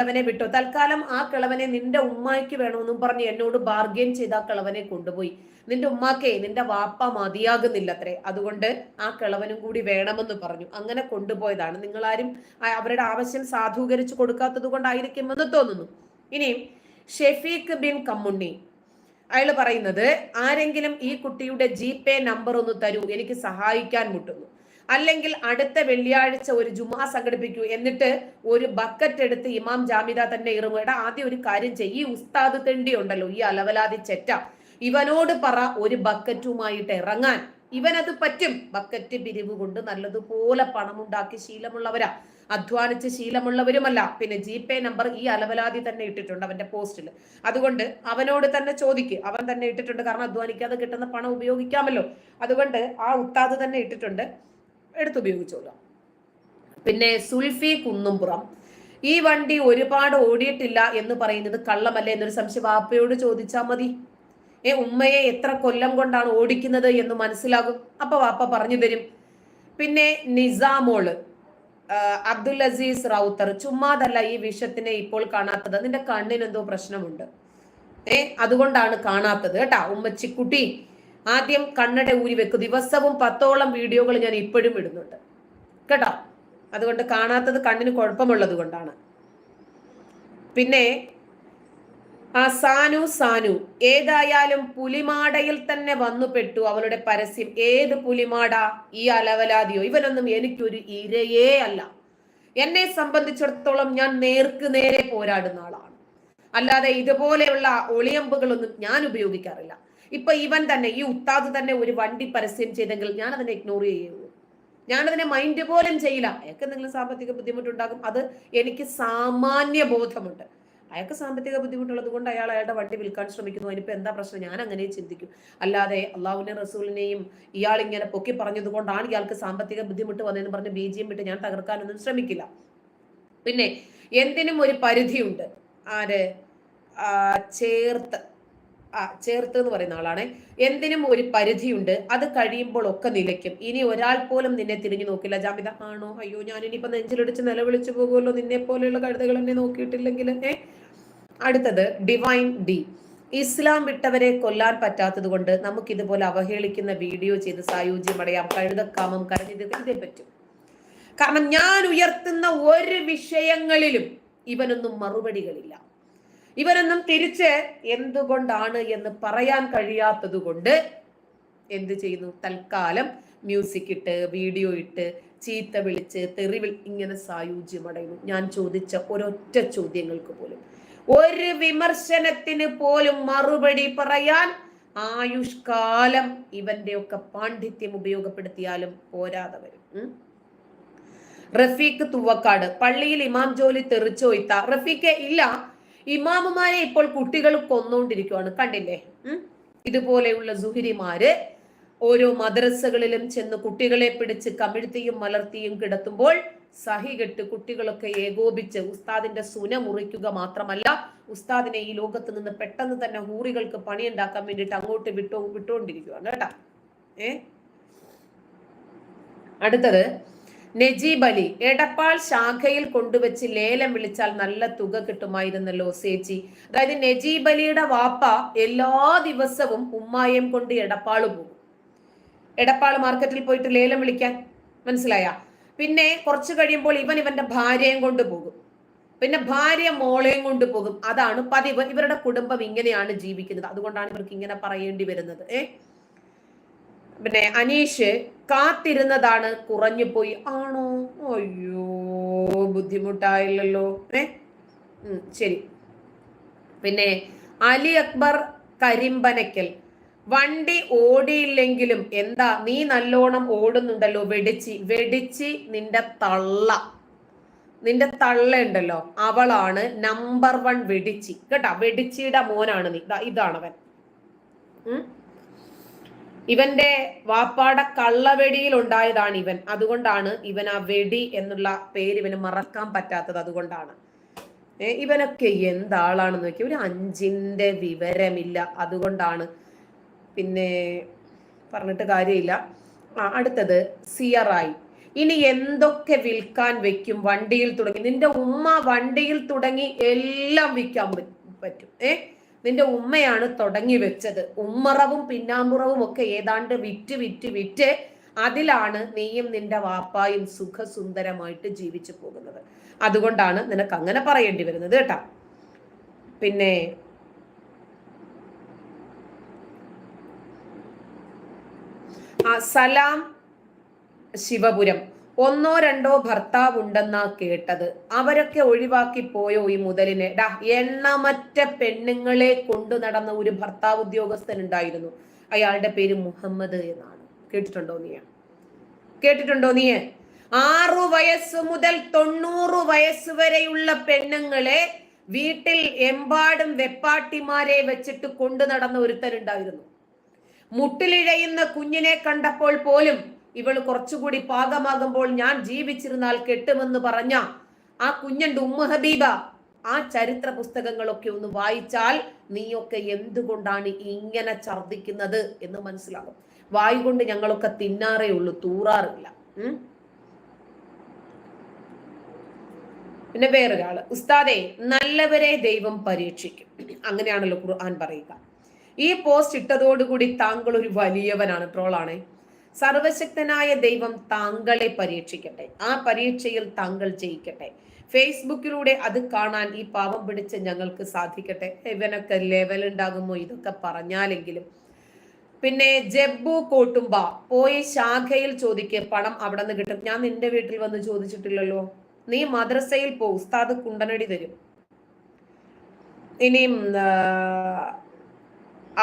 കിളവനെ വിട്ടു. തൽക്കാലം ആ കിളവനെ നിന്റെ ഉമ്മായ്ക്ക് വേണമെന്നും പറഞ്ഞ് എന്നോട് ബാർഗെയിൻ ചെയ്ത് ആ കിളവനെ കൊണ്ടുപോയി. നിന്റെ ഉമ്മാക്കേ നിന്റെ വാപ്പ മതിയാകുന്നില്ലത്രേ. അതുകൊണ്ട് ആ കിളവനും കൂടി വേണമെന്ന് പറഞ്ഞു. അങ്ങനെ കൊണ്ടുപോയതാണ്. നിങ്ങളാരും അവരുടെ ആവശ്യം സാധൂകരിച്ചു കൊടുക്കാത്തത് കൊണ്ടായിരിക്കുമെന്ന് തോന്നുന്നു. ഇനിയും ഷെഫീഖ് ബിൻ കമ്മുണ്ണി. അയാൾ പറയുന്നത് ആരെങ്കിലും ഈ കുട്ടിയുടെ ജി പേ നമ്പർ ഒന്ന് തരൂ. എനിക്ക് സഹായിക്കാൻ മുട്ടുന്നു. അല്ലെങ്കിൽ അടുത്ത വെള്ളിയാഴ്ച ഒരു ജുമാ സംഘടിപ്പിക്കൂ എന്നിട്ട് ഒരു ബക്കറ്റ് എടുത്ത് ഇമാം ജാമിദ തന്നെ ഇറങ്ങുക ആദ്യം ഒരു കാര്യം ചെയ്യ്. ഈ ഉസ്താദ് തെണ്ടി ഉണ്ടല്ലോ ഈ അലവലാതി ചെറ്റ. ഇവനോട് പറ ഒരു ബക്കറ്റുമായിട്ട് ഇറങ്ങാൻ. ഇവനത് പറ്റും. ബക്കറ്റ് പിരിവ് കൊണ്ട് നല്ലതുപോലെ പണമുണ്ടാക്കി ശീലമുള്ളവരാ. അധ്വാനിച്ച് ശീലമുള്ളവരുമല്ല. പിന്നെ ജി പേ നമ്പർ ഈ അലവലാതി തന്നെ ഇട്ടിട്ടുണ്ട് അവന്റെ പോസ്റ്റിൽ അതുകൊണ്ട് അവനോട് തന്നെ ചോദിക്ക്. അവൻ തന്നെ ഇട്ടിട്ടുണ്ട്. കാരണം അധ്വാനിക്കാതെ കിട്ടുന്ന പണം ഉപയോഗിക്കാമല്ലോ. അതുകൊണ്ട് ആ ഉത്താദ് തന്നെ ഇട്ടിട്ടുണ്ട്. എടുത്തുപയോഗിച്ചോളാം. പിന്നെ സുൽഫി കുന്നുംപുറം. ഈ വണ്ടി ഒരുപാട് ഓടിയിട്ടില്ല എന്ന് പറയുന്നത് കള്ളമല്ലേ എന്നൊരു സംശയം വാപ്പയോട് ചോദിച്ചാൽ മതി. ഏ ഉമ്മയെ എത്ര കൊല്ലം കൊണ്ടാണ് ഓടിക്കുന്നത് എന്ന് മനസ്സിലാകും. അപ്പൊ വാപ്പ പറഞ്ഞു തരും. പിന്നെ നിസാമോൾ അബ്ദുൽ അസീസ് റൗത്തർ ചുമ്മാതല്ല ഈ വിഷത്തിനെ ഇപ്പോൾ കാണാത്തത്. നിന്റെ കണ്ണിനെന്തോ പ്രശ്നമുണ്ട്. ഏ അതുകൊണ്ടാണ് കാണാത്തത് കേട്ടാ ഉമ്മച്ചിക്കുട്ടി. ആദ്യം കണ്ണട ഊരി വെക്കും. ദിവസവും പത്തോളം വീഡിയോകൾ ഞാൻ ഇപ്പോഴും ഇടുന്നുണ്ട്. കേട്ടോ? അതുകൊണ്ട് കാണാത്തത് കണ്ണിന് കുഴപ്പമുള്ളത് കൊണ്ടാണ്. പിന്നെ ആ സാനു സാനു ഏതായാലും പുലിമാടയിൽ തന്നെ വന്നു പെട്ടു. അവളുടെ പരസ്യം ഏത് പുലിമാട? ഈ അലവലാതിയോ? ഇവനൊന്നും എനിക്കൊരു ഇരയേ അല്ല. എന്നെ സംബന്ധിച്ചിടത്തോളം ഞാൻ നേർക്ക് നേരെ പോരാടുന്ന ആളാണ്. അല്ലാതെ ഇതുപോലെയുള്ള ഒളിയമ്പുകളൊന്നും ഞാൻ ഉപയോഗിക്കാറില്ല. ഇപ്പൊ ഇവൻ തന്നെ ഈ ഉത്താദ് തന്നെ ഒരു വണ്ടി പരസ്യം ചെയ്തെങ്കിൽ ഞാൻ അതിനെ ഇഗ്നോർ ചെയ്യുള്ളൂ. ഞാനതിനെ മൈൻഡ് പോലും ചെയ്യില്ല. അയാൾക്ക് എന്തെങ്കിലും സാമ്പത്തിക ബുദ്ധിമുട്ടുണ്ടാകും. അത് എനിക്ക് സാമാന്യ ബോധമുണ്ട്. അയാൾക്ക് സാമ്പത്തിക ബുദ്ധിമുട്ടുള്ളത് കൊണ്ട് അയാൾ അയാളുടെ വണ്ടി വിൽക്കാൻ ശ്രമിക്കുന്നു. അതിനിപ്പോ എന്താ പ്രശ്നം? ഞാൻ അങ്ങനെ ചിന്തിക്കും. അല്ലാതെ അള്ളാഹുവിനെ റസൂലിനെയും ഇയാൾ ഇങ്ങനെ പൊക്കി പറഞ്ഞത് കൊണ്ടാണ് ഇയാൾക്ക് സാമ്പത്തിക ബുദ്ധിമുട്ട് വന്നതെന്ന് പറഞ്ഞ് ബി ജി എം വിട്ട് ഞാൻ തകർക്കാനൊന്നും ശ്രമിക്കില്ല. പിന്നെ എന്തിനും ഒരു പരിധിയുണ്ട്. ആര്? ചേർത്ത്. ചേർത്ത് എന്ന് പറയുന്ന ആളാണ്. എന്തിനും ഒരു പരിധിയുണ്ട്. അത് കഴിയുമ്പോൾ ഒക്കെ നിലയ്ക്കും. ഇനി ഒരാൾ പോലും നിന്നെ തിരിഞ്ഞു നോക്കില്ല. ജാമിത ആണോ? അയ്യോ ഞാൻ ഇനിയിപ്പോ നെഞ്ചിലടിച്ച് നിലവിളിച്ചു പോകുമല്ലോ. നിന്നെ പോലെയുള്ള കഴുതകൾ എന്നെ നോക്കിയിട്ടില്ലെങ്കിൽ ഏ? അടുത്തത് ഡിവൈൻ ഡി ഇസ്ലാം വിട്ടവരെ കൊല്ലാൻ പറ്റാത്തത് കൊണ്ട് നമുക്ക് ഇതുപോലെ അവഹേളിക്കുന്ന വീഡിയോ ചെയ്ത് സായുജ്യമടയാം. കഴുതക്കാമം കരഞ്ഞത് ഇതേ പറ്റും. കാരണം ഞാൻ ഉയർത്തുന്ന ഒരു വിഷയങ്ങളിലും ഇവനൊന്നും മറുപടികളില്ല. ഇവനൊന്നും തിരിച്ച് എന്തുകൊണ്ടാണ് എന്ന് പറയാൻ കഴിയാത്തത് കൊണ്ട് എന്ത് ചെയ്യുന്നു? തൽക്കാലം മ്യൂസിക് ഇട്ട് വീഡിയോ ഇട്ട് ചീത്ത വിളിച്ച് തെറിവിൽ ഇങ്ങനെ സായുജ്യമടയുന്നു ഞാൻ ചോദിച്ച ഒരൊറ്റ ചോദ്യങ്ങൾക്ക് പോലും. ഒരു വിമർശനത്തിന് പോലും മറുപടി പറയാൻ ആയുഷ്കാലം ഇവന്റെ ഒക്കെ പാണ്ഡിത്യം ഉപയോഗപ്പെടുത്തിയാലും പോരാതെ വരും. റഫീഖ് തുവക്കാട് പള്ളിയിൽ ഇമാം ജോലി തെറിച്ചോയ്ത്ത. റഫീഖ് ഇല്ല ഇമാമുമാരെ ഇപ്പോൾ കുട്ടികൾ കൊന്നുകൊണ്ടിരിക്കുവാണ് കണ്ടില്ലേ? ഇതുപോലെയുള്ള സുഹിരിമാര് ഓരോ മദ്രസകളിലും ചെന്ന് കുട്ടികളെ പിടിച്ച് കമിഴ്ത്തിയും മലർത്തിയും കിടത്തുമ്പോൾ സഹികെട്ട് കുട്ടികളൊക്കെ ഏകോപിച്ച് ഉസ്താദിന്റെ സുന മുറിക്കുക മാത്രമല്ല ഉസ്താദിനെ ഈ ലോകത്ത് നിന്ന് പെട്ടെന്ന് തന്നെ ഹൂറികൾക്ക് പണിയുണ്ടാക്കാൻ വേണ്ടിയിട്ട് അങ്ങോട്ട് വിട്ടോ വിട്ടുകൊണ്ടിരിക്കുകയാണ് കേട്ടാ? ഏ? അടുത്തത് നജീബ് അലി എടപ്പാൾ ശാഖയിൽ കൊണ്ടുവച്ച് ലേലം വിളിച്ചാൽ നല്ല തുക കിട്ടുമായിരുന്നല്ലോ സേച്ചി. അതായത് നജീബ് അലിയുടെ വാപ്പ എല്ലാ ദിവസവും ഉമ്മായം കൊണ്ട് എടപ്പാൾ പോകും. എടപ്പാൾ മാർക്കറ്റിൽ പോയിട്ട് ലേലം വിളിക്കാൻ മനസ്സിലായ? പിന്നെ കുറച്ചു കഴിയുമ്പോൾ ഇവൻ ഇവന്റെ ഭാര്യയും കൊണ്ട് പോകും. പിന്നെ ഭാര്യ മോളെയും കൊണ്ട് പോകും. അതാണ് പതിവ്. ഇവരുടെ കുടുംബം ഇങ്ങനെയാണ് ജീവിക്കുന്നത്. അതുകൊണ്ടാണ് ഇവർക്ക് ഇങ്ങനെ പറയേണ്ടി വരുന്നത്. ഏ? പിന്നെ അനീഷ് കാത്തിരുന്നതാണ് കുറഞ്ഞു പോയി. ആണോ? അയ്യോ ബുദ്ധിമുട്ടായില്ലല്ലോ. ഏ? ശരി. പിന്നെ അലി അക്ബർ കരിമ്പനക്കൽ. വണ്ടി ഓടിയില്ലെങ്കിലും എന്താ നീ നല്ലോണം ഓടുന്നുണ്ടല്ലോ? വെടിച്ച് വെടിച്ച് നിന്റെ തള്ള. നിന്റെ തള്ള ഉണ്ടല്ലോ അവളാണ് നമ്പർ വൺ വെടിച്ച്. കേട്ടാ? വെടിച്ചിയുടെ മോനാണ് നീ. ഇതാണവൻ. ഉം? ഇവന്റെ വാപ്പാട കള്ളവെടിയിൽ ഉണ്ടായതാണ് ഇവൻ. അതുകൊണ്ടാണ് ഇവൻ ആ വെടി എന്നുള്ള പേര് ഇവന് മറക്കാൻ പറ്റാത്തത് അതുകൊണ്ടാണ്. ഇവനൊക്കെ എന്താളാണെന്ന് നോക്കി ഒരു അഞ്ചിന്റെ വിവരമില്ല അതുകൊണ്ടാണ്. പിന്നെ പറഞ്ഞിട്ട് കാര്യമില്ല. അടുത്തത് സിയറായി. ഇനി എന്തൊക്കെ വിൽക്കാൻ വെക്കും വണ്ടിയിൽ തുടങ്ങി? നിന്റെ ഉമ്മ വണ്ടിയിൽ തുടങ്ങി എല്ലാം വിൽക്കാൻ പറ്റും. ഏ നിന്റെ ഉമ്മയാണ് തുടങ്ങി വെച്ചത്. ഉമ്മറവും പിന്നാമ്പുറവും ഒക്കെ ഏതാണ്ട് വിറ്റ് വിറ്റ് വിറ്റ് അതിലാണ് നീയും നിന്റെ വാപ്പായും സുഖസുന്ദരമായിട്ട് ജീവിച്ചു പോകുന്നത്. അതുകൊണ്ടാണ് നിനക്ക് അങ്ങനെ പറയേണ്ടി വരുന്നത് കേട്ടാ. പിന്നെ സലാം ശിവപുരം. ഒന്നോ രണ്ടോ ഭർത്താവ് ഉണ്ടെന്നാ കേട്ടത്. അവരൊക്കെ ഒഴിവാക്കി പോയോ ഈ മുതലിനെ? ഡാ എണ്ണമറ്റ പെണ്ണുങ്ങളെ കൊണ്ടു നടന്ന ഒരു ഭർത്താവ് ഉദ്യോഗസ്ഥൻ ഉണ്ടായിരുന്നു അയാളുടെ പേര് മുഹമ്മദ് എന്നാണ്. കേട്ടിട്ടുണ്ടോ നീ കേട്ടിട്ടുണ്ടോ നീ ആറു വയസ്സ് മുതൽ തൊണ്ണൂറ് വയസ്സ് വരെയുള്ള പെണ്ണുങ്ങളെ വീട്ടിൽ എമ്പാടും വെപ്പാട്ടിമാരെ വെച്ചിട്ട് കൊണ്ടു നടന്ന ഒരുത്തനുണ്ടായിരുന്നു മുട്ടിലിഴയുന്ന കുഞ്ഞിനെ കണ്ടപ്പോൾ പോലും ഇവൾ കുറച്ചുകൂടി പാകമാകുമ്പോൾ ഞാൻ ജീവിച്ചിരുന്നാൽ കെട്ടുമെന്ന് പറഞ്ഞ ആ കുഞ്ഞന്റെ ഉമ്മ ഹബീബ ആ ചരിത്ര പുസ്തകങ്ങളൊക്കെ ഒന്ന് വായിച്ചാൽ നീയൊക്കെ എന്തുകൊണ്ടാണ് ഇങ്ങനെ ഛർദിക്കുന്നത് എന്ന് മനസ്സിലാകും. വായു കൊണ്ട് ഞങ്ങളൊക്കെ തിന്നാറേ ഉള്ളൂ തൂറാറില്ല. പിന്നെ വേറൊരാൾ. ഉസ്താദെ നല്ലവരെ ദൈവം പരീക്ഷിക്കും. അങ്ങനെയാണല്ലോ ഖുർആൻ പറയുക. ഈ പോസ്റ്റ് ഇട്ടതോടുകൂടി താങ്കൾ ഒരു വലിയവനാണ് ട്രോളാണേ. സർവശക്തനായ ദൈവം താങ്കളെ പരീക്ഷിക്കട്ടെ. ആ പരീക്ഷയിൽ താങ്കൾ ജയിക്കട്ടെ. ഫേസ്ബുക്കിലൂടെ അത് കാണാൻ ഈ പാവം പിടിച്ച് ഞങ്ങൾക്ക് സാധിക്കട്ടെ. ഇവനൊക്കെ ലെവൽ ഉണ്ടാകുമോ ഇതൊക്കെ പറഞ്ഞാലെങ്കിലും. പിന്നെ ജബ്ബു കോട്ടുമ്പ പോയി ശാഖയിൽ ചോദിക്ക് പണം അവിടെ നിന്ന് കിട്ടും. ഞാൻ നിന്റെ വീട്ടിൽ വന്ന് ചോദിച്ചിട്ടില്ലല്ലോ. നീ മദ്രസയിൽ പോ ഉസ്താദ് കുണ്ടനടി തരും. ഇനിയും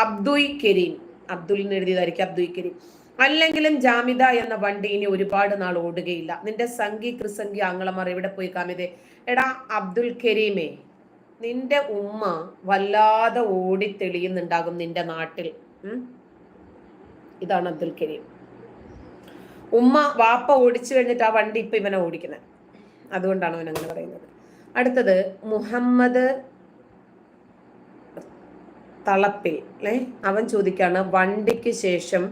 അബ്ദുൽ കരീം. അബ്ദുലിന് എഴുതിയതായിരിക്കും അബ്ദുൽ കരീം. അല്ലെങ്കിലും ജാമിത എന്ന വണ്ടി ഇനി ഒരുപാട് നാൾ ഓടുകയില്ല. നിന്റെ സംഗി കൃസംഗി ആങ്ങളമാർ എവിടെ പോയി കാമിതേ എടാ അബ്ദുൽ കരീമേ നിന്റെ ഉമ്മ വല്ലാതെ ഓടി തെളിയുന്നുണ്ടാകും നിന്റെ നാട്ടിൽ. ഇതാണ് അബ്ദുൽ കരീം. ഉമ്മ വാപ്പ ഓടിച്ചു കഴിഞ്ഞിട്ട് ആ വണ്ടി ഇപ്പൊ ഇവനെ ഓടിക്കുന്നത് അതുകൊണ്ടാണ് അവൻ അങ്ങനെ പറയുന്നത്. അടുത്തത് മുഹമ്മദ് തളപ്പിൽ അല്ലെ അവൻ ചോദിക്കാണ് വണ്ടിക്ക് ശേഷം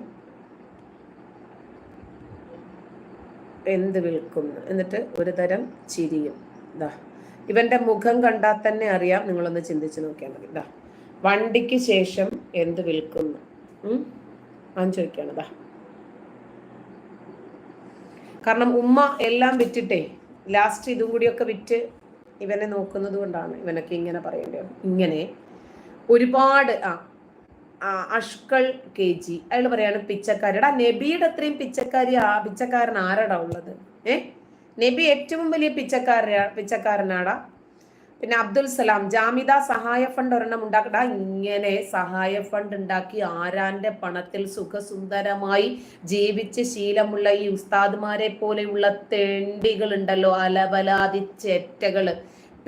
എന്ത് വിൽക്കുന്നു എന്നിട്ട് ഒരു തരം ചിരിയും. ഇതാ ഇവന്റെ മുഖം കണ്ടാൽ തന്നെ അറിയാം നിങ്ങളൊന്ന് ചിന്തിച്ചു നോക്കിയാൽ മതി. ഇതാ വണ്ടിക്ക് ശേഷം എന്ത് വിൽക്കുന്നു ഞാൻ ചോദിക്കാണ് ഇതാ കാരണം ഉമ്മ എല്ലാം വിറ്റിട്ടേ ലാസ്റ്റ് ഇതും കൂടിയൊക്കെ വിറ്റ് ഇവനെ നോക്കുന്നത് കൊണ്ടാണ് ഇവനൊക്കെ ഇങ്ങനെ പറയേണ്ടത് ഇങ്ങനെ ഒരുപാട് ആ അഷ്കൾ കെ ജി. അയാൾ പറയാണ് പിച്ചക്കാരിടാ. നബിയുടെ അത്രയും പിച്ചക്കാരി ആ പിച്ചക്കാരൻ ആരടാ ഉള്ളത്? ഏ? നബി ഏറ്റവും വലിയ പിച്ചക്കാര പിച്ചക്കാരനാടാ? പിന്നെ അബ്ദുൽ സലാം ജാമിദ സഹായ ഫണ്ട് ഒരെണ്ണം ഉണ്ടാക്കടാ ഇങ്ങനെ സഹായ ഫണ്ട് ഉണ്ടാക്കി ആരാന്റെ പണത്തിൽ സുഖസുന്ദരമായി ജീവിച്ച് ശീലമുള്ള ഈ ഉസ്താദ്മാരെ പോലെയുള്ള തെണ്ടികൾ ഉണ്ടല്ലോ അലവലാതി ചേറ്റകൾ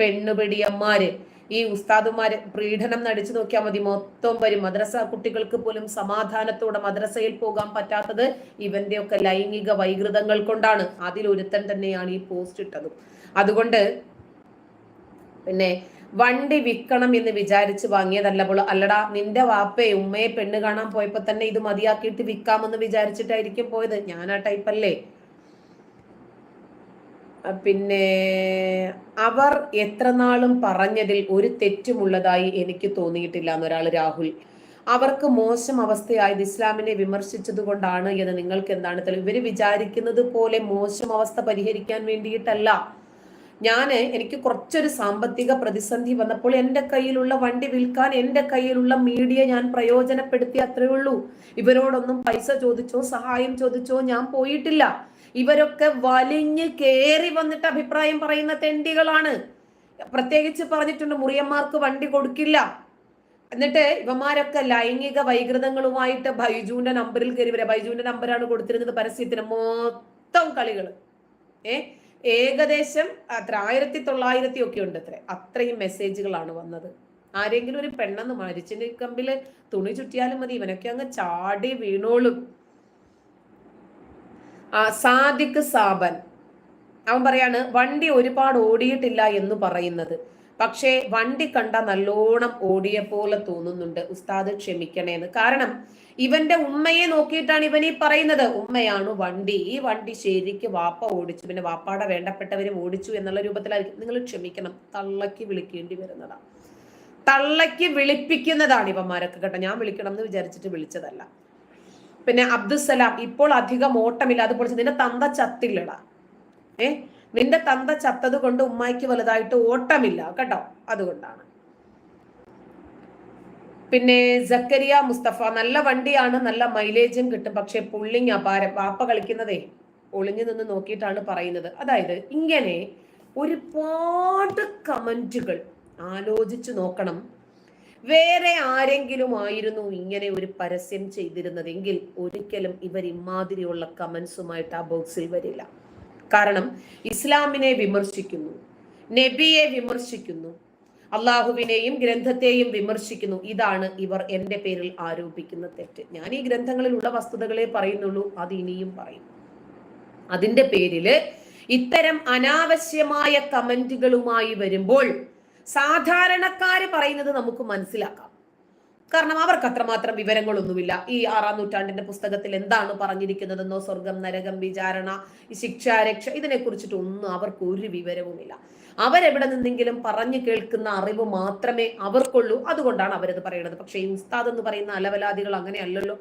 പെണ്ണുപിടിയന്മാര്. ഈ ഉസ്താദുമാര് പ്രീഡനം നടിച്ചു നോക്കിയാൽ മതി. മൊത്തം വരും. മദ്രസ കുട്ടികൾക്ക് പോലും സമാധാനത്തോടെ മദ്രസയിൽ പോകാൻ പറ്റാത്തത് ഇവന്റെ ഒക്കെ ലൈംഗിക വൈകൃതങ്ങൾ കൊണ്ടാണ്. അതിലൊരുത്തൻ തന്നെയാണ് ഈ പോസ്റ്റ് ഇട്ടതും. അതുകൊണ്ട് പിന്നെ വണ്ടി വിൽക്കണം എന്ന് വിചാരിച്ച് വാങ്ങിയതല്ല പോലും അല്ലടാ നിന്റെ വാപ്പയെ ഉമ്മയെ പെണ്ണ് കാണാൻ പോയപ്പോ തന്നെ ഇത് മതിയാക്കിയിട്ട് വിൽക്കാമെന്ന് വിചാരിച്ചിട്ടായിരിക്കും പോയത്. ഞാൻ ആ ടൈപ്പല്ലേ പിന്നെ അവർ എത്ര നാളും പറഞ്ഞതിൽ ഒരു തെറ്റുമുള്ളതായി എനിക്ക് തോന്നിയിട്ടില്ല എന്നൊരാൾ രാഹുൽ. അവർക്ക് മോശം അവസ്ഥയായത് ഇസ്ലാമിനെ വിമർശിച്ചത് കൊണ്ടാണ് എന്ന് നിങ്ങൾക്ക് എന്താണ് തെളിവ്? ഇവർ വിചാരിക്കുന്നത് പോലെ മോശം അവസ്ഥ പരിഹരിക്കാൻ വേണ്ടിയിട്ടല്ല. ഞാൻ എനിക്ക് കുറച്ചൊരു സാമ്പത്തിക പ്രതിസന്ധി വന്നപ്പോൾ എന്റെ കയ്യിലുള്ള വണ്ടി വിൽക്കാൻ എന്റെ കയ്യിലുള്ള മീഡിയ ഞാൻ പ്രയോജനപ്പെടുത്തി അത്രയേ ഉള്ളൂ. ഇവരോടൊന്നും പൈസ ചോദിച്ചോ സഹായം ചോദിച്ചോ ഞാൻ പോയിട്ടില്ല. ഇവരൊക്കെ വലിഞ്ഞ് കയറി വന്നിട്ട് അഭിപ്രായം പറയുന്ന തെണ്ടികളാണ്. പ്രത്യേകിച്ച് പറഞ്ഞിട്ടുണ്ട് മുറിയന്മാർക്ക് വണ്ടി കൊടുക്കില്ല. എന്നിട്ട് ഇവന്മാരൊക്കെ ലൈംഗിക വൈകൃതങ്ങളുമായിട്ട് ബൈജുവിന്റെ നമ്പറിൽ കയറി വരാം. ബൈജുവിന്റെ നമ്പറാണ് കൊടുത്തിരുന്നത് പരസ്യത്തിന് മൊത്തം കളികൾ. ഏ? ഏകദേശം അത്ര ആയിരത്തി തൊള്ളായിരത്തി ഒക്കെ ഉണ്ട് അത്ര. അത്രയും മെസ്സേജുകളാണ് വന്നത്. ആരെങ്കിലും ഒരു പെണ്ണെന്ന് മരിച്ചിന് കമ്പിൽ തുണി ചുറ്റിയാലും മതി. ഇവനൊക്കെ അങ്ങ് ചാടി വീണോളും. സാദിഖ് സാബൻ. അവൻ പറയാണ് വണ്ടി ഒരുപാട് ഓടിയിട്ടില്ല എന്ന് പറയുന്നത്. പക്ഷേ വണ്ടി കണ്ട നല്ലോണം ഓടിയ പോലെ തോന്നുന്നുണ്ട്. ഉസ്താദ് ക്ഷമിക്കണേന്ന്. കാരണം ഇവന്റെ ഉമ്മയെ നോക്കിയിട്ടാണ് ഇവൻ ഈ പറയുന്നത്. ഉമ്മയാണ് വണ്ടി. ഈ വണ്ടി ശരിക്ക് വാപ്പ ഓടിച്ചു. പിന്നെ വാപ്പാടെ വേണ്ടപ്പെട്ടവരും ഓടിച്ചു എന്നുള്ള രൂപത്തിലായിരിക്കും. നിങ്ങൾ ക്ഷമിക്കണം. തള്ളക്ക് വിളിക്കേണ്ടി വരുന്നതാണ് തള്ളക്ക് വിളിപ്പിക്കുന്നതാണ് ഇവന്മാരൊക്കെ കേട്ടോ. ഞാൻ വിളിക്കണം എന്ന് വിചാരിച്ചിട്ട് വിളിച്ചതല്ല. പിന്നെ അബ്ദുസലാം ഇപ്പോൾ അധികം ഓട്ടമില്ല. അതുപോലെ നിന്റെ തന്ത ചത്തില്ലടാ. ഏ? നിന്റെ തന്ത ചത്തത് കൊണ്ട് ഉമ്മായിക്ക് വലുതായിട്ട് ഓട്ടമില്ല. കേട്ടോ? അതുകൊണ്ടാണ്. പിന്നെ ജക്കരിയ മുസ്തഫ നല്ല വണ്ടിയാണ് നല്ല മൈലേജും കിട്ടും. പക്ഷെ പുള്ളിങ് അപാരം. വാപ്പ കളിക്കുന്നതേ ഒളിഞ്ഞു നിന്ന് നോക്കിയിട്ടാണ് പറയുന്നത്. അതായത് ഇങ്ങനെ ഒരുപാട് കമന്റുകൾ ആലോചിച്ചു നോക്കണം. വേറെ ആരെങ്കിലും ആയിരുന്നു ഇങ്ങനെ ഒരു പരസ്യം ചെയ്തിരുന്നതെങ്കിൽ ഒരിക്കലും ഇവർ ഇമാതിരിയുള്ള കമൻസുമായിട്ട് ആ ബോക്സിൽ വരില്ല. കാരണം ഇസ്ലാമിനെ വിമർശിക്കുന്നു നബിയെ വിമർശിക്കുന്നു അള്ളാഹുവിനെയും ഗ്രന്ഥത്തെയും വിമർശിക്കുന്നു. ഇതാണ് ഇവർ എന്റെ പേരിൽ ആരോപിക്കുന്ന തെറ്റ്. ഞാൻ ഈ ഗ്രന്ഥങ്ങളിലുള്ള വസ്തുതകളെ പറയുന്നുള്ളൂ അത് ഇനിയും പറയും. അതിന്റെ പേരിൽ ഇത്തരം അനാവശ്യമായ കമന്റുകളുമായി വരുമ്പോൾ സാധാരണക്കാര് പറയുന്നത് നമുക്ക് മനസ്സിലാക്കാം. കാരണം അവർക്ക് അത്രമാത്രം വിവരങ്ങളൊന്നുമില്ല. ഈ ആറാം നൂറ്റാണ്ടിന്റെ പുസ്തകത്തിൽ എന്താണ് പറഞ്ഞിരിക്കുന്നതെന്നോ സ്വർഗം നരകം വിചാരണ ശിക്ഷാരക്ഷ ഇതിനെ കുറിച്ചിട്ടൊന്നും അവർക്ക് ഒരു വിവരവുമില്ല. അവരെവിടെ നിന്നെങ്കിലും പറഞ്ഞു കേൾക്കുന്ന അറിവ് മാത്രമേ അവർക്കുള്ളൂ. അതുകൊണ്ടാണ് അവരത് പറയുന്നത്. പക്ഷേ ഈ ഉസ്താദ് എന്ന് പറയുന്ന അലവലാദികൾ അങ്ങനെയല്ലല്ലോ.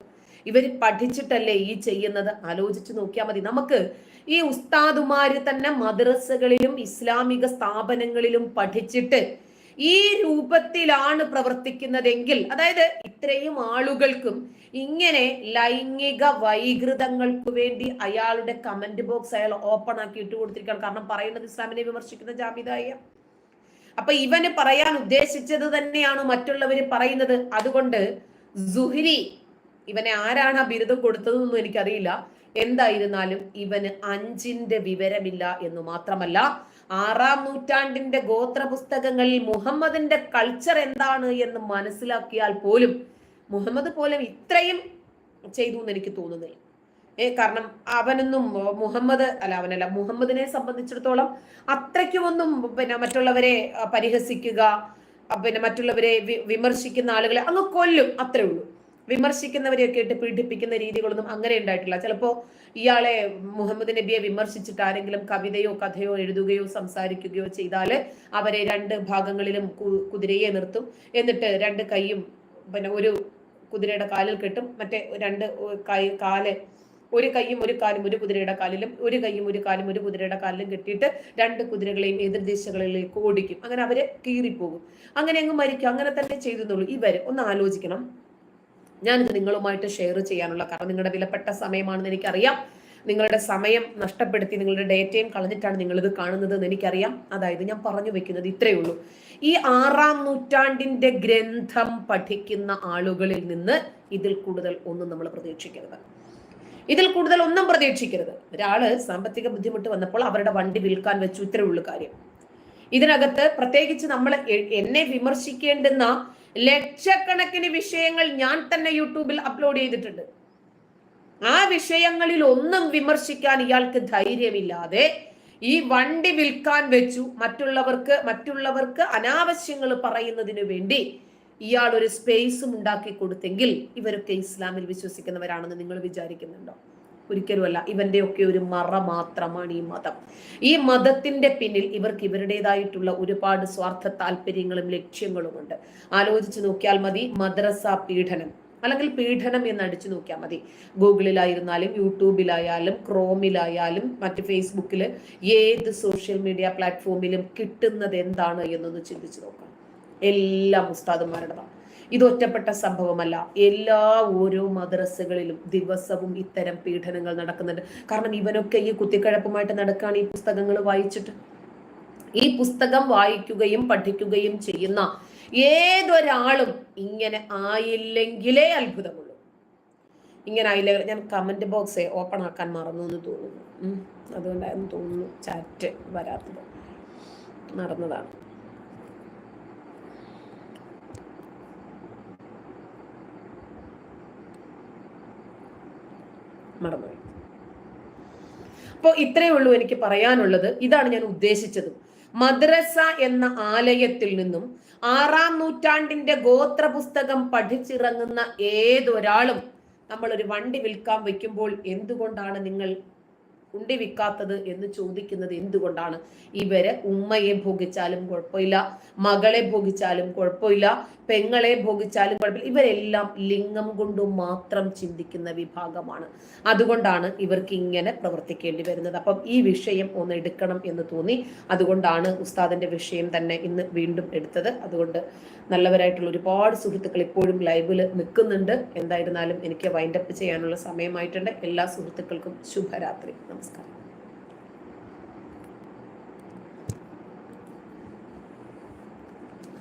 ഇവർ പഠിച്ചിട്ടല്ലേ ഈ ചെയ്യുന്നത്? ആലോചിച്ച് നോക്കിയാൽ മതി. നമുക്ക് ഈ ഉസ്താദുമാര് തന്നെ മദ്രസകളിലും ഇസ്ലാമിക സ്ഥാപനങ്ങളിലും പഠിച്ചിട്ട് ഈ രൂപത്തിലാണ് പ്രവർത്തിക്കുന്നതെങ്കിൽ അതായത് ഇത്രയും ആളുകൾക്കും ഇങ്ങനെ ലൈംഗിക വൈകൃതങ്ങൾക്ക് വേണ്ടി അയാളുടെ കമന്റ് ബോക്സ് അയാൾ ഓപ്പൺ ആക്കി ഇട്ട് കൊടുത്തിരിക്കുകയാണ്. കാരണം പറയുന്നത് ഇസ്ലാമിനെ വിമർശിക്കുന്ന ജാമിതായ അപ്പൊ ഇവന് പറയാൻ ഉദ്ദേശിച്ചത് തന്നെയാണ് മറ്റുള്ളവർ പറയുന്നത്. അതുകൊണ്ട് സുഹരി ഇവനെ ആരാണ് ആ ബിരുദം കൊടുത്തതെന്നൊന്നും എനിക്കറിയില്ല. എന്തായിരുന്നാലും ഇവന് അഞ്ചിന്റെ വിവരമില്ല എന്ന് മാത്രമല്ല ആറാം നൂറ്റാണ്ടിന്റെ ഗോത്ര പുസ്തകങ്ങളിൽ മുഹമ്മദിന്റെ കൾച്ചർ എന്താണ് എന്ന് മനസ്സിലാക്കിയാൽ പോലും മുഹമ്മദ് പോലും ഇത്രയും ചെയ്തു എന്ന് എനിക്ക് തോന്നുന്നില്ല. ഏ കാരണം അവനൊന്നും മുഹമ്മദ് അല്ല അവനല്ല മുഹമ്മദിനെ സംബന്ധിച്ചിടത്തോളം അത്രയ്ക്കുമൊന്നും പിന്നെ മറ്റുള്ളവരെ പരിഹസിക്കുക പിന്നെ മറ്റുള്ളവരെ വിമർശിക്കുന്ന ആളുകളെ അങ്ങ് കൊല്ലും അത്രേ ഉള്ളൂ. വിമർശിക്കുന്നവരെയൊക്കെ ഇട്ട് പീഡിപ്പിക്കുന്ന രീതികളൊന്നും അങ്ങനെ ഉണ്ടായിട്ടില്ല. ചിലപ്പോ ഇയാളെ മുഹമ്മദ് നബിയെ വിമർശിച്ചിട്ട് ആരെങ്കിലും കവിതയോ കഥയോ എഴുതുകയോ സംസാരിക്കുകയോ ചെയ്താൽ അവരെ രണ്ട് ഭാഗങ്ങളിലും കുതിരയെ നിർത്തും. എന്നിട്ട് രണ്ട് കൈയും പിന്നെ ഒരു കുതിരയുടെ കാലിൽ കെട്ടും. മറ്റേ രണ്ട് കൈ കാൽ ഒരു കൈയും ഒരു കാലും ഒരു കുതിരയുടെ കാലിലും ഒരു കൈയും ഒരു കാലും ഒരു കുതിരയുടെ കാലിലും കെട്ടിയിട്ട് രണ്ട് കുതിരകളെയും എതിർദിശകളിലേക്ക് ഓടിക്കും. അങ്ങനെ അവരെ കീറിപ്പോകും. അങ്ങനെ അങ്ങ് മരിക്കും. അങ്ങനെ തന്നെ ചെയ്തെന്നുള്ളൂ. ഇവർ ഒന്ന് ആലോചിക്കണം. ഞാനിത് നിങ്ങളുമായിട്ട് ഷെയർ ചെയ്യാനുള്ള കാരണം നിങ്ങളുടെ വിലപ്പെട്ട സമയമാണെന്ന് എനിക്കറിയാം. നിങ്ങളുടെ സമയം നഷ്ടപ്പെടുത്തി നിങ്ങളുടെ ഡേറ്റയും കളഞ്ഞിട്ടാണ് നിങ്ങളിത് കാണുന്നത് എന്ന് എനിക്കറിയാം. അതായത് ഞാൻ പറഞ്ഞു വെക്കുന്നത് ഇത്രയേ ഉള്ളൂ. ഈ ആറാം നൂറ്റാണ്ടിന്റെ ഗ്രന്ഥം പഠിക്കുന്ന ആളുകളിൽ നിന്ന് ഇതിൽ കൂടുതൽ ഒന്നും നമ്മൾ പ്രതീക്ഷിക്കരുത്. ഇതിൽ കൂടുതൽ ഒന്നും പ്രതീക്ഷിക്കരുത്. ഒരാൾ സാമ്പത്തിക ബുദ്ധിമുട്ട് വന്നപ്പോൾ അവരുടെ വണ്ടി വിൽക്കാൻ വെച്ചു. ഇത്രയേ ഉള്ളൂ കാര്യം. ഇതിനകത്ത് പ്രത്യേകിച്ച് നമ്മൾ എന്നെ വിമർശിക്കേണ്ടുന്ന ലക്ഷക്കണക്കിന് വിഷയങ്ങൾ ഞാൻ തന്നെ യൂട്യൂബിൽ അപ്ലോഡ് ചെയ്തിട്ടുണ്ട്. ആ വിഷയങ്ങളിൽ ഒന്നും വിമർശിക്കാൻ ഇയാൾക്ക് ധൈര്യമില്ലാതെ ഈ വണ്ടി വിൽക്കാൻ വെച്ചു മറ്റുള്ളവർക്ക് മറ്റുള്ളവർക്ക് അനാവശ്യങ്ങൾ പറയുന്നതിന് വേണ്ടി ഇയാൾ ഒരു സ്പേസും ഉണ്ടാക്കി കൊടുത്തെങ്കിൽ ഇവരൊക്കെ ഇസ്ലാമിൽ വിശ്വസിക്കുന്നവരാണെന്ന് നിങ്ങൾ വിചാരിക്കുന്നുണ്ടോ? ഒരിക്കലുമല്ല. ഇവന്റെ ഒക്കെ ഒരു മറ മാത്രമാണ് ഈ മതം. ഈ മതത്തിന്റെ പിന്നിൽ ഇവർക്ക് ഇവരുടേതായിട്ടുള്ള ഒരുപാട് സ്വാർത്ഥ താല്പര്യങ്ങളും ലക്ഷ്യങ്ങളുമുണ്ട്. ആലോചിച്ചു നോക്കിയാൽ മതി മദ്രസ പീഡനം അല്ലെങ്കിൽ പീഡനം എന്ന് അടിച്ചു നോക്കിയാൽ മതി. ഗൂഗിളിലായിരുന്നാലും യൂട്യൂബിലായാലും ക്രോമിലായാലും മറ്റ് ഫേസ്ബുക്കിൽ ഏത് സോഷ്യൽ മീഡിയ പ്ലാറ്റ്ഫോമിലും കിട്ടുന്നത് എന്താണ് എന്നൊന്ന് ചിന്തിച്ചു നോക്കാം എല്ലാം ഉസ്താദന്മാരുടേതാണ്. ഇത് ഒറ്റപ്പെട്ട സംഭവമല്ല. എല്ലാ ഓരോ മദ്രസകളിലും ദിവസവും ഇത്തരം പീഡനങ്ങൾ നടക്കുന്നുണ്ട്. കാരണം ഇവനൊക്കെ ഈ കുത്തിക്കഴപ്പുമായിട്ട് നടക്കുകയാണ് ഈ പുസ്തകങ്ങൾ വായിച്ചിട്ട്. ഈ പുസ്തകം വായിക്കുകയും പഠിക്കുകയും ചെയ്യുന്ന ഏതൊരാളും ഇങ്ങനെ ആയില്ലെങ്കിലേ അത്ഭുതമുള്ളൂ. ഇങ്ങനെ ആയില്ല? ഞാൻ കമന്റ് ബോക്സ് ഓപ്പൺ ആക്കാൻ മറന്നു എന്ന് തോന്നുന്നു അതുകൊണ്ടായിരുന്നു തോന്നുന്നു ചാറ്റ് വരാത്തത്. നടന്നതാണ്. മറന്നുപോയി. അപ്പോൾ ഇത്രയേ ഉള്ളൂ എനിക്ക് പറയാനുള്ളത്. ഇതാണ് ഞാൻ ഉദ്ദേശിച്ചത്. മദ്രസ എന്ന ആലയത്തിൽ നിന്നും ആറാം നൂറ്റാണ്ടിന്റെ ഗോത്ര പുസ്തകം പഠിച്ചിറങ്ങുന്ന ഏതൊരാളും നമ്മൾ ഒരു വണ്ടി വിൽക്കാൻ വെക്കുമ്പോൾ എന്തുകൊണ്ടാണ് നിങ്ങൾ ഉണ്ടി വിൽക്കാത്തത് എന്ന് ചോദിക്കുന്നത് എന്തുകൊണ്ടാണ്? ഇവരെ ഉമ്മയെ ഭോഗിച്ചാലും കുഴപ്പമില്ല മകളെ ഭോഗിച്ചാലും കുഴപ്പമില്ല പെങ്ങളെ ഭോഗിച്ചാലും കുഴപ്പമില്ല. ഇവരെല്ലാം ലിംഗം കൊണ്ട് മാത്രം ചിന്തിക്കുന്ന വിഭാഗമാണ്. അതുകൊണ്ടാണ് ഇവർക്ക് ഇങ്ങനെ പ്രവർത്തിക്കേണ്ടി വരുന്നത്. അപ്പം ഈ വിഷയം ഒന്ന് എടുക്കണം എന്ന് തോന്നി. അതുകൊണ്ടാണ് ഉസ്താദിന്റെ വിഷയം തന്നെ ഇന്ന് വീണ്ടും എടുത്തത്. അതുകൊണ്ട് നല്ലവരായിട്ടുള്ള ഒരുപാട് സുഹൃത്തുക്കൾ ഇപ്പോഴും ലൈവിൽ നിൽക്കുന്നുണ്ട്. എന്തായിരുന്നാലും എനിക്ക് വൈൻഡപ്പ് ചെയ്യാനുള്ള സമയമായിട്ടുണ്ട്. എല്ലാ സുഹൃത്തുക്കൾക്കും ശുഭരാത്രി. നമസ്കാരം.